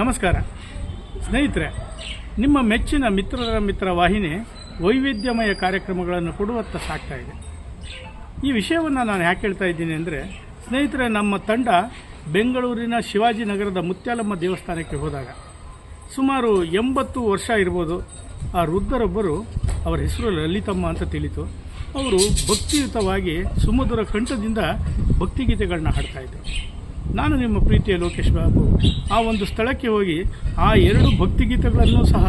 ನಮಸ್ಕಾರ. ಸ್ನೇಹಿತರೆ, ನಿಮ್ಮ ಮೆಚ್ಚಿನ ಮಿತ್ರರ ಮಿತ್ರ ವಾಹಿನಿ ವೈವಿಧ್ಯಮಯ ಕಾರ್ಯಕ್ರಮಗಳನ್ನು ಕೊಡುವತ್ತ ಸಾಕ್ತಾ ಇದೆ. ಈ ವಿಷಯವನ್ನು ನಾನು ಯಾಕೆ ಹೇಳ್ತಾ ಇದ್ದೀನಿ ಅಂದರೆ, ಸ್ನೇಹಿತರೆ, ನಮ್ಮ ತಂಡ ಬೆಂಗಳೂರಿನ ಶಿವಾಜಿನಗರದ ಮುತ್ಯಾಲಮ್ಮ ದೇವಸ್ಥಾನಕ್ಕೆ ಹೋದಾಗ, ಸುಮಾರು ಎಂಬತ್ತು ವರ್ಷ ಇರ್ಬೋದು, ಆ ವೃದ್ಧರೊಬ್ಬರು ಅವರ ಹೆಸರು ಲಲಿತಮ್ಮ ಅಂತ ತಿಳಿತು. ಅವರು ಭಕ್ತಿಯುತವಾಗಿ ಸುಮಧುರ ಕಂಠದಿಂದ ಭಕ್ತಿಗೀತೆಗಳನ್ನ ಹಾಡ್ತಾಯಿದ್ರು ನಾನು ನಿಮ್ಮ ಪ್ರೀತಿಯ ಲೋಕೇಶ್ ಬಾಬು. ಆ ಒಂದು ಸ್ಥಳಕ್ಕೆ ಹೋಗಿ ಆ ಎರಡು ಭಕ್ತಿಗೀತೆಗಳನ್ನು ಸಹ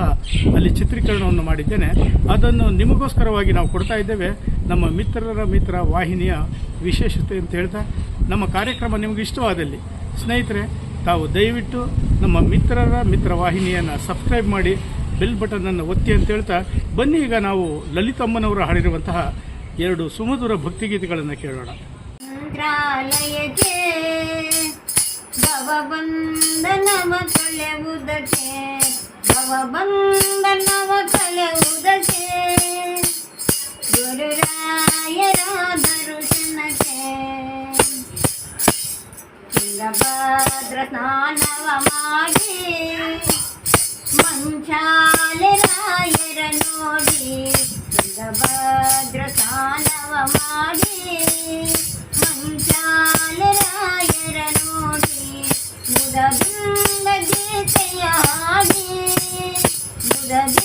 ಅಲ್ಲಿ ಚಿತ್ರೀಕರಣವನ್ನು ಮಾಡಿದ್ದೇನೆ. ಅದನ್ನು ನಿಮಗೋಸ್ಕರವಾಗಿ ನಾವು ಕೊಡ್ತಾ ಇದ್ದೇವೆ. ನಮ್ಮ ಮಿತ್ರರ ಮಿತ್ರ ವಾಹಿನಿಯ ವಿಶೇಷತೆ ಅಂತ ಹೇಳ್ತಾ, ನಮ್ಮ ಕಾರ್ಯಕ್ರಮ ನಿಮಗೆ ಇಷ್ಟವಾದಲ್ಲಿ. ಸ್ನೇಹಿತರೆ, ತಾವು ದಯವಿಟ್ಟು ನಮ್ಮ ಮಿತ್ರರ ಮಿತ್ರ ವಾಹಿನಿಯನ್ನು ಸಬ್ಸ್ಕ್ರೈಬ್ ಮಾಡಿ, ಬೆಲ್ ಬಟನನ್ನು ಒತ್ತಿ ಅಂತ ಹೇಳ್ತಾ, ಬನ್ನಿ ಈಗ ನಾವು ಲಲಿತಮ್ಮನವರು ಹಾಡಿರುವಂತಹ ಎರಡು ಸುಮಧುರ ಭಕ್ತಿಗೀತೆಗಳನ್ನು ಕೇಳೋಣ. ಮಂತ್ರಾಲಯಕ್ಕೆ ಭವಬಂಧನವ ಕಳೆಯುವುದಕ್ಕೆ ಭವಬಂಧನವ ಕಳೆಯುವುದಕ್ಕೆ ಗುರುರಾಯರ ದರ್ಶನಕ್ಕೆ ತುಂಗಭದ್ರ ಸ್ನಾನವ ಮಾಡಿ ಮಂಚಾಲೆ ರಾಯರ ನೋಡಿ ತುಂಗಭದ್ರ ಸ್ನಾನವ ಮಾಡಿ Budabin, nagtitiyagin, budabin.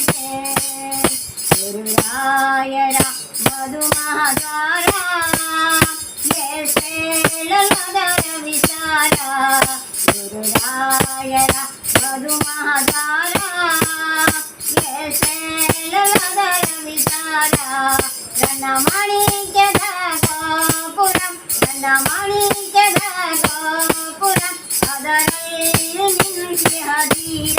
ದರ್ಶನಕ್ಕೆ ಗುರುರಾಯರ ಮಧುಮಹಾಗಾರ ಹೇಳಲದರ ವಿಚಾರ ಗುರುರಾಯರ ಮಧುಮಹಾಗಾರ ಹೇಳಲದರ ವಿಚಾರ ನನ್ನ ಮಾಣಿಕ್ಯದ ಗೋಪುರಂ ನನ್ನ ಮಾಣಿಕ್ಯದ ಗೋಪುರಂ ಅದರಲ್ಲಿ ನಿಂತಿ ಹದೀರ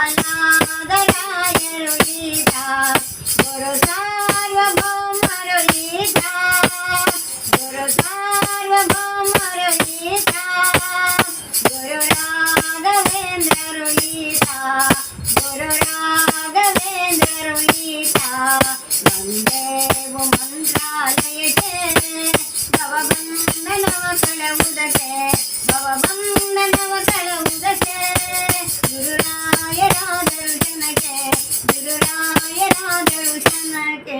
Bye now. ಭವಬಂಧನವ ಕಳೆಯುವುದಕ್ಕೆ ಭವಬಂಧನವ ಕಳೆಯುವುದಕ್ಕೆ ಗುರುರಾಯರ ದರ್ಶನಕ್ಕೆ ಗುರುರಾಯರ ದರ್ಶನಕ್ಕೆ